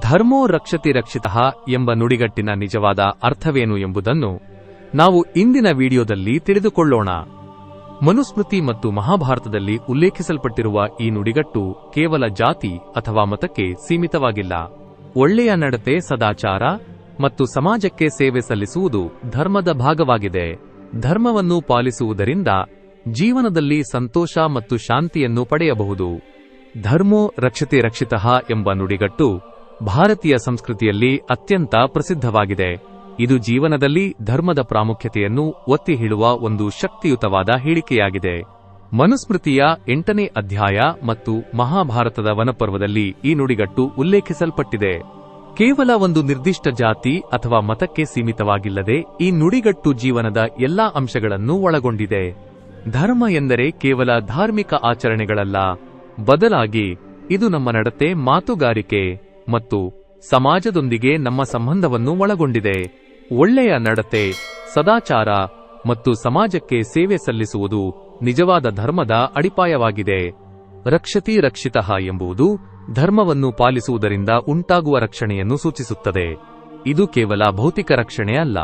ಧರ್ಮೋ ರಕ್ಷತಿ ರಕ್ಷಿತಃ ಎಂಬ ನುಡಿಗಟ್ಟಿನ ನಿಜವಾದ ಅರ್ಥವೇನು ಎಂಬುದನ್ನು ನಾವು ಇಂದಿನ ವಿಡಿಯೋದಲ್ಲಿ ತಿಳಿದುಕೊಳ್ಳೋಣ. ಮನುಸ್ಮೃತಿ ಮತ್ತು ಮಹಾಭಾರತದಲ್ಲಿ ಉಲ್ಲೇಖಿಸಲ್ಪಟ್ಟಿರುವ ಈ ನುಡಿಗಟ್ಟು ಕೇವಲ ಜಾತಿ ಅಥವಾ ಮತಕ್ಕೆ ಸೀಮಿತವಾಗಿಲ್ಲ. ಒಳ್ಳೆಯ ನಡತೆ ಸದಾಚಾರ ಮತ್ತು ಸಮಾಜಕ್ಕೆ ಸೇವೆ ಸಲ್ಲಿಸುವುದು ಧರ್ಮದ ಭಾಗವಾಗಿದೆ. ಧರ್ಮವನ್ನು ಪಾಲಿಸುವುದರಿಂದ ಜೀವನದಲ್ಲಿ ಸಂತೋಷ ಮತ್ತು ಶಾಂತಿಯನ್ನು ಪಡೆಯಬಹುದು. ಧರ್ಮೋ ರಕ್ಷತೆ ರಕ್ಷಿತಃ ಎಂಬ ನುಡಿಗಟ್ಟು ಭಾರತೀಯ ಸಂಸ್ಕೃತಿಯಲ್ಲಿ ಅತ್ಯಂತ ಪ್ರಸಿದ್ಧವಾಗಿದೆ. ಇದು ಜೀವನದಲ್ಲಿ ಧರ್ಮದ ಪ್ರಾಮುಖ್ಯತೆಯನ್ನು ಒತ್ತಿ ಹೇಳುವ ಒಂದು ಶಕ್ತಿಯುತವಾದ ಹೇಳಿಕೆಯಾಗಿದೆ. ಮನುಸ್ಮೃತಿಯ ಎಂಟನೇ ಅಧ್ಯಾಯ ಮತ್ತು ಮಹಾಭಾರತದ ವನಪರ್ವದಲ್ಲಿ ಈ ನುಡಿಗಟ್ಟು ಉಲ್ಲೇಖಿಸಲ್ಪಟ್ಟಿದೆ. ಕೇವಲ ಒಂದು ನಿರ್ದಿಷ್ಟ ಜಾತಿ ಅಥವಾ ಮತಕ್ಕೆ ಸೀಮಿತವಾಗಿಲ್ಲದೆ ಈ ನುಡಿಗಟ್ಟು ಜೀವನದ ಎಲ್ಲಾ ಅಂಶಗಳನ್ನು ಒಳಗೊಂಡಿದೆ. ಧರ್ಮ ಎಂದರೆ ಕೇವಲ ಧಾರ್ಮಿಕ ಆಚರಣೆಗಳಲ್ಲ. ಬದಲಾಗಿ, ಇದು ನಮ್ಮ ನಡತೆ ಮಾತುಗಾರಿಕೆ. ಮತ್ತು ಸಮಾಜದೊಂದಿಗೆ ನಮ್ಮ ಸಂಬಂಧವನ್ನು ಒಳಗೊಂಡಿದೆ. ಒಳ್ಳೆಯ ನಡತೆ, ಸದಾಚಾರ ಮತ್ತು ಸಮಾಜಕ್ಕೆ ಸೇವೆ ಸಲ್ಲಿಸುವುದು ನಿಜವಾದ ಧರ್ಮದ ಅಡಿಪಾಯವಾಗಿದೆ. ರಕ್ಷತಿ ರಕ್ಷಿತಃ ಎಂಬುದು ಧರ್ಮವನ್ನು ಪಾಲಿಸುವುದರಿಂದ ಉಂಟಾಗುವ ರಕ್ಷಣೆಯನ್ನು ಸೂಚಿಸುತ್ತದೆ. ಇದು ಕೇವಲ ಭೌತಿಕ ರಕ್ಷಣೆ ಅಲ್ಲ.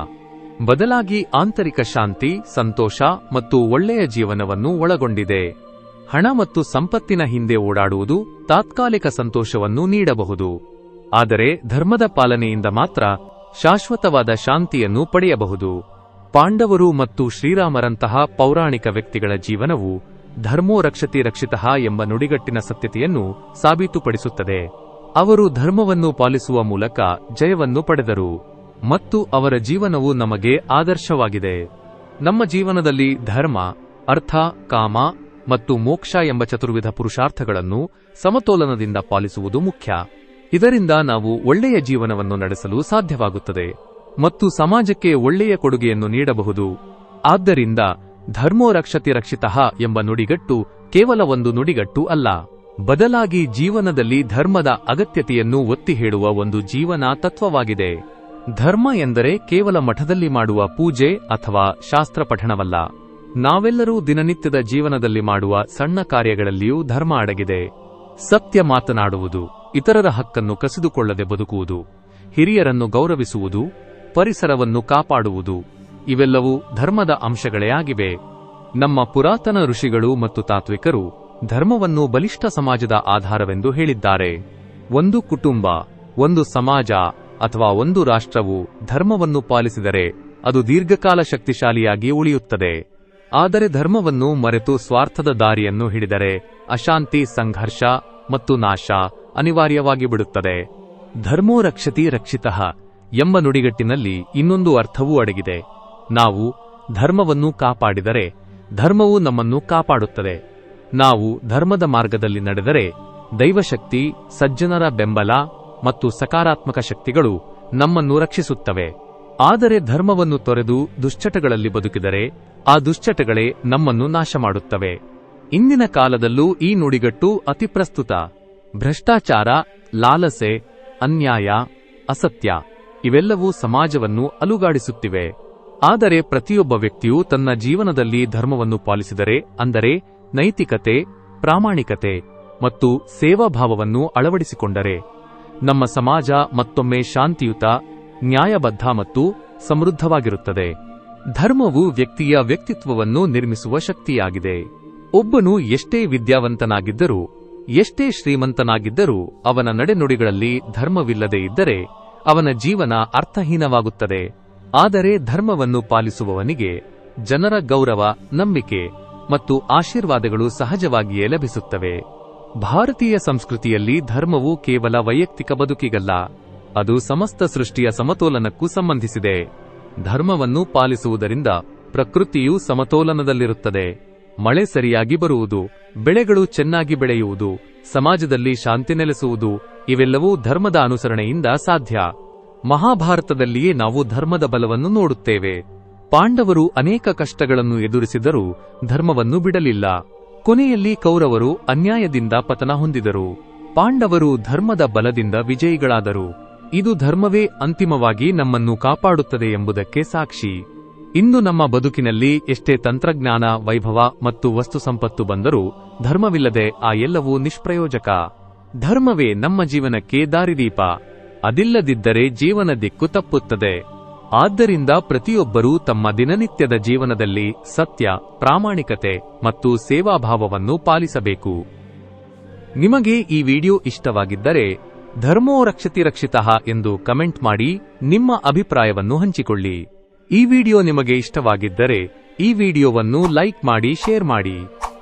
ಬದಲಾಗಿ ಆಂತರಿಕ ಶಾಂತಿ, ಸಂತೋಷ ಮತ್ತು ಒಳ್ಳೆಯ ಜೀವನವನ್ನು ಒಳಗೊಂಡಿದೆ. ಹಣ ಮತ್ತು ಸಂಪತ್ತಿನ ಹಿಂದೆ ಓಡಾಡುವುದು ತಾತ್ಕಾಲಿಕ ಸಂತೋಷವನ್ನು ನೀಡಬಹುದು. ಆದರೆ ಧರ್ಮದ ಪಾಲನೆಯಿಂದ ಮಾತ್ರ ಶಾಶ್ವತವಾದ ಶಾಂತಿಯನ್ನು ಪಡೆಯಬಹುದು. ಪಾಂಡವರು ಮತ್ತು ಶ್ರೀರಾಮರಂತಹ ಪೌರಾಣಿಕ ವ್ಯಕ್ತಿಗಳ ಜೀವನವು ಧರ್ಮೋ ರಕ್ಷತಿ ರಕ್ಷಿತಃ ಎಂಬ ನುಡಿಗಟ್ಟಿನ ಸತ್ಯತೆಯನ್ನು ಸಾಬೀತುಪಡಿಸುತ್ತದೆ. ಅವರು ಧರ್ಮವನ್ನು ಪಾಲಿಸುವ ಮೂಲಕ ಜಯವನ್ನು ಪಡೆದರು ಮತ್ತು ಅವರ ಜೀವನವು ನಮಗೆ ಆದರ್ಶವಾಗಿದೆ. ನಮ್ಮ ಜೀವನದಲ್ಲಿ ಧರ್ಮ, ಅರ್ಥ, ಕಾಮ ಮತ್ತು ಮೋಕ್ಷ ಎಂಬ ಚತುರ್ವಿಧ ಪುರುಷಾರ್ಥಗಳನ್ನು ಸಮತೋಲನದಿಂದ ಪಾಲಿಸುವುದು ಮುಖ್ಯ. ಇದರಿಂದ ನಾವು ಒಳ್ಳೆಯ ಜೀವನವನ್ನು ನಡೆಸಲು ಸಾಧ್ಯವಾಗುತ್ತದೆ ಮತ್ತು ಸಮಾಜಕ್ಕೆ ಒಳ್ಳೆಯ ಕೊಡುಗೆಯನ್ನು ನೀಡಬಹುದು. ಆದ್ದರಿಂದ ಧರ್ಮೋ ರಕ್ಷತಿ ರಕ್ಷಿತಃ ಎಂಬ ನುಡಿಗಟ್ಟು ಕೇವಲ ಒಂದು ನುಡಿಗಟ್ಟು ಅಲ್ಲ. ಬದಲಾಗಿ ಜೀವನದಲ್ಲಿ ಧರ್ಮದ ಅಗತ್ಯತೆಯನ್ನು ಒತ್ತಿ ಹೇಳುವ ಒಂದು ಜೀವನ ತತ್ವವಾಗಿದೆ. ಧರ್ಮ ಎಂದರೆ ಕೇವಲ ಮಠದಲ್ಲಿ ಮಾಡುವ ಪೂಜೆ ಅಥವಾ ಶಾಸ್ತ್ರ ಪಠಣವಲ್ಲ ನಾವೆಲ್ಲರೂ ದಿನನಿತ್ಯದ ಜೀವನದಲ್ಲಿ ಮಾಡುವ ಸಣ್ಣ ಕಾರ್ಯಗಳಲ್ಲಿಯೂ ಧರ್ಮ ಅಡಗಿದೆ. ಸತ್ಯ ಮಾತನಾಡುವುದು, ಇತರರ ಹಕ್ಕನ್ನು ಕಸಿದುಕೊಳ್ಳದೆ ಬದುಕುವುದು, ಹಿರಿಯರನ್ನು ಗೌರವಿಸುವುದು, ಪರಿಸರವನ್ನು ಕಾಪಾಡುವುದು, ಇವೆಲ್ಲವೂ ಧರ್ಮದ ಅಂಶಗಳೇ ಆಗಿವೆ. ನಮ್ಮ ಪುರಾತನ ಋಷಿಗಳು ಮತ್ತು ತಾತ್ವಿಕರು ಧರ್ಮವನ್ನು ಬಲಿಷ್ಠ ಸಮಾಜದ ಆಧಾರವೆಂದು ಹೇಳಿದ್ದಾರೆ. ಒಂದು ಕುಟುಂಬ, ಒಂದು ಸಮಾಜ ಅಥವಾ ಒಂದು ರಾಷ್ಟ್ರವು ಧರ್ಮವನ್ನು ಪಾಲಿಸಿದರೆ ಅದು ದೀರ್ಘಕಾಲ ಶಕ್ತಿಶಾಲಿಯಾಗಿ ಉಳಿಯುತ್ತದೆ. ಆದರೆ ಧರ್ಮವನ್ನು ಮರೆತು ಸ್ವಾರ್ಥದ ದಾರಿಯನ್ನು ಹಿಡಿದರೆ ಅಶಾಂತಿ, ಸಂಘರ್ಷ ಮತ್ತು ನಾಶ ಅನಿವಾರ್ಯವಾಗಿ ಬಿಡುತ್ತದೆ. ಧರ್ಮೋ ರಕ್ಷತಿ ರಕ್ಷಿತಃ ಎಂಬ ನುಡಿಗಟ್ಟಿನಲ್ಲಿ ಇನ್ನೊಂದು ಅರ್ಥವೂ ಅಡಗಿದೆ. ನಾವು ಧರ್ಮವನ್ನು ಕಾಪಾಡಿದರೆ ಧರ್ಮವು ನಮ್ಮನ್ನು ಕಾಪಾಡುತ್ತದೆ. ನಾವು ಧರ್ಮದ ಮಾರ್ಗದಲ್ಲಿ ನಡೆದರೆ ದೈವಶಕ್ತಿ, ಸಜ್ಜನರ ಬೆಂಬಲ ಮತ್ತು ಸಕಾರಾತ್ಮಕ ಶಕ್ತಿಗಳು ನಮ್ಮನ್ನು ರಕ್ಷಿಸುತ್ತವೆ. ಆದರೆ ಧರ್ಮವನ್ನು ತೊರೆದು ದುಶ್ಚಟಗಳಲ್ಲಿ ಬದುಕಿದರೆ ಆ ದುಶ್ಚಟಗಳೇ ನಮ್ಮನ್ನು ನಾಶ ಮಾಡುತ್ತವೆ ಇಂದಿನ ಕಾಲದಲ್ಲೂ ಈ ನುಡಿಗಟ್ಟು ಅತಿ ಪ್ರಸ್ತುತ. ಭ್ರಷ್ಟಾಚಾರ, ಲಾಲಸೆ, ಅನ್ಯಾಯ, ಅಸತ್ಯ ಇವೆಲ್ಲವೂ ಸಮಾಜವನ್ನು ಅಲುಗಾಡಿಸುತ್ತಿವೆ. ಆದರೆ ಪ್ರತಿಯೊಬ್ಬ ವ್ಯಕ್ತಿಯು ತನ್ನ ಜೀವನದಲ್ಲಿ ಧರ್ಮವನ್ನು ಪಾಲಿಸಿದರೆ ಅಂದರೆ ನೈತಿಕತೆ, ಪ್ರಾಮಾಣಿಕತೆ ಮತ್ತು ಸೇವಾಭಾವವನ್ನು ಅಳವಡಿಸಿಕೊಂಡರೆ. ನಮ್ಮ ಸಮಾಜ ಮತ್ತೊಮ್ಮೆ ಶಾಂತಿಯುತ ನ್ಯಾಯಬದ್ಧ ಮತ್ತು ಸಮೃದ್ಧವಾಗಿರುತ್ತದೆ. ಧರ್ಮವು ವ್ಯಕ್ತಿಯ ವ್ಯಕ್ತಿತ್ವವನ್ನು ನಿರ್ಮಿಸುವ ಶಕ್ತಿಯಾಗಿದೆ. ಒಬ್ಬನು ಎಷ್ಟೇ ವಿದ್ಯಾವಂತನಾಗಿದ್ದರೂ, ಎಷ್ಟೇ ಶ್ರೀಮಂತನಾಗಿದ್ದರೂ ಅವನ ನಡೆನುಡಿಗಳಲ್ಲಿ ಧರ್ಮವಿಲ್ಲದೇ ಇದ್ದರೆ ಅವನ ಜೀವನ ಅರ್ಥಹೀನವಾಗುತ್ತದೆ. ಆದರೆ ಧರ್ಮವನ್ನು ಪಾಲಿಸುವವನಿಗೆ ಜನರ ಗೌರವ, ನಂಬಿಕೆ ಮತ್ತು ಆಶೀರ್ವಾದಗಳು ಸಹಜವಾಗಿಯೇ ಲಭಿಸುತ್ತವೆ. ಭಾರತೀಯ ಸಂಸ್ಕೃತಿಯಲ್ಲಿ ಧರ್ಮವು ಕೇವಲ ವೈಯಕ್ತಿಕ ಬದುಕಿಗಲ್ಲ. ಅದು ಸಮಸ್ತ ಸೃಷ್ಟಿಯ ಸಮತೋಲನಕ್ಕೂ ಸಂಬಂಧಿಸಿದೆ. ಧರ್ಮವನ್ನು ಪಾಲಿಸುವುದರಿಂದ ಪ್ರಕೃತಿಯು ಸಮತೋಲನದಲ್ಲಿರುತ್ತದೆ. ಮಳೆ ಸರಿಯಾಗಿ ಬರುವುದು, ಬೆಳೆಗಳು ಚೆನ್ನಾಗಿ ಬೆಳೆಯುವುದು, ಸಮಾಜದಲ್ಲಿ ಶಾಂತಿ ನೆಲೆಸುವುದು, ಇವೆಲ್ಲವೂ ಧರ್ಮದ ಅನುಸರಣೆಯಿಂದ ಸಾಧ್ಯ. ಮಹಾಭಾರತದಲ್ಲಿಯೇ ನಾವು ಧರ್ಮದ ಬಲವನ್ನು ನೋಡುತ್ತೇವೆ. ಪಾಂಡವರು ಅನೇಕ ಕಷ್ಟಗಳನ್ನು ಎದುರಿಸಿದರೂ ಧರ್ಮವನ್ನು ಬಿಡಲಿಲ್ಲ. ಕೊನೆಯಲ್ಲಿ ಕೌರವರು ಅನ್ಯಾಯದಿಂದ ಪತನ ಹೊಂದಿದರು. ಪಾಂಡವರು ಧರ್ಮದ ಬಲದಿಂದ ವಿಜಯಿಗಳಾದರು. ಇದು ಧರ್ಮವೇ ಅಂತಿಮವಾಗಿ ನಮ್ಮನ್ನು ಕಾಪಾಡುತ್ತದೆ ಎಂಬುದಕ್ಕೆ ಸಾಕ್ಷಿ. ಇಂದು ನಮ್ಮ ಬದುಕಿನಲ್ಲಿ ಎಷ್ಟೇ ತಂತ್ರಜ್ಞಾನ, ವೈಭವ ಮತ್ತು ವಸ್ತು ಸಂಪತ್ತು ಬಂದರೂ ಧರ್ಮವಿಲ್ಲದೆ ಆ ಎಲ್ಲವೂ ನಿಷ್ಪ್ರಯೋಜಕ. ಧರ್ಮವೇ ನಮ್ಮ ಜೀವನಕ್ಕೆ ದಾರಿದೀಪ. ಅದಿಲ್ಲದಿದ್ದರೆ ಜೀವನ ದಿಕ್ಕು ತಪ್ಪುತ್ತದೆ. ಆದ್ದರಿಂದ ಪ್ರತಿಯೊಬ್ಬರೂ ತಮ್ಮ ದಿನನಿತ್ಯದ ಜೀವನದಲ್ಲಿ ಸತ್ಯ, ಪ್ರಾಮಾಣಿಕತೆ ಮತ್ತು ಸೇವಾಭಾವವನ್ನು ಪಾಲಿಸಬೇಕು. ನಿಮಗೆ ಈ ವಿಡಿಯೋ ಇಷ್ಟವಾಗಿದ್ದರೆ ಧರ್ಮೋ ರಕ್ಷತಿ ರಕ್ಷಿತಃ ಎಂದು ಕಮೆಂಟ್ ಮಾಡಿ ನಿಮ್ಮ ಅಭಿಪ್ರಾಯವನ್ನು ಹಂಚಿಕೊಳ್ಳಿ. ಈ ವಿಡಿಯೋ ನಿಮಗೆ ಇಷ್ಟವಾಗಿದ್ದರೆ ಈ ವಿಡಿಯೋವನ್ನು ಲೈಕ್ ಮಾಡಿ, ಶೇರ್ ಮಾಡಿ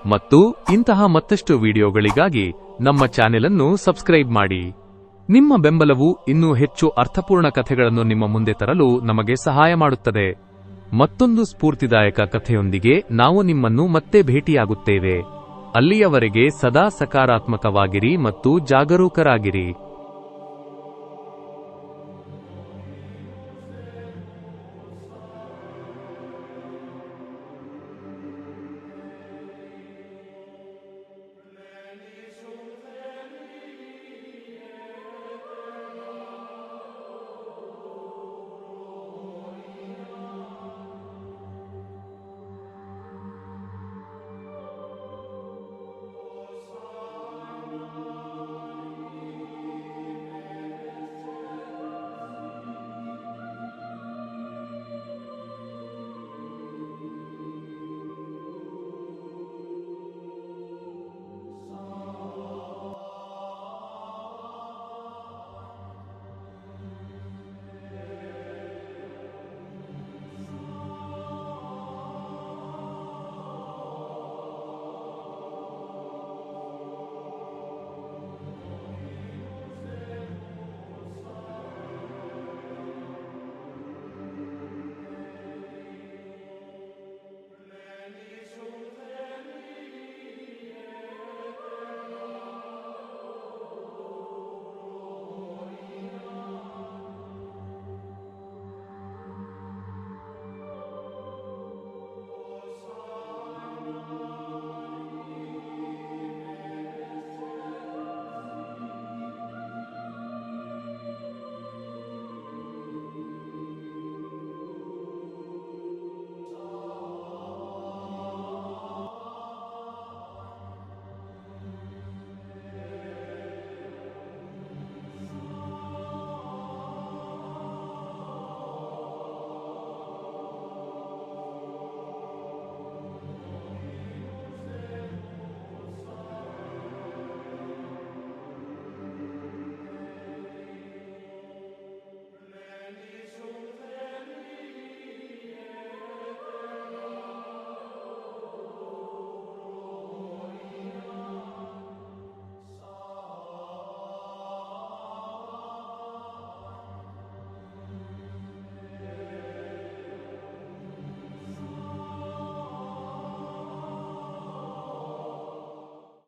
ಮತ್ತು ಇಂತಹ ಮತ್ತಷ್ಟು ವಿಡಿಯೋಗಳಿಗಾಗಿ ನಮ್ಮ ಚಾನೆಲ್ ಅನ್ನು ಸಬ್ಸ್ಕ್ರೈಬ್ ಮಾಡಿ. ನಿಮ್ಮ ಬೆಂಬಲವು ಇನ್ನೂ ಹೆಚ್ಚು ಅರ್ಥಪೂರ್ಣ ಕಥೆಗಳನ್ನು ನಿಮ್ಮ ಮುಂದೆ ತರಲು ನಮಗೆ ಸಹಾಯ ಮಾಡುತ್ತದೆ. ಮತ್ತೊಂದು ಸ್ಫೂರ್ತಿದಾಯಕ ಕಥೆಯೊಂದಿಗೆ ನಾವು ನಿಮ್ಮನ್ನು ಮತ್ತೆ ಭೇಟಿಯಾಗುತ್ತೇವೆ. ಅಲ್ಲಿಯವರೆಗೆ ಸದಾ ಸಕಾರಾತ್ಮಕವಾಗಿರಿ ಮತ್ತು ಜಾಗರೂಕರಾಗಿರಿ.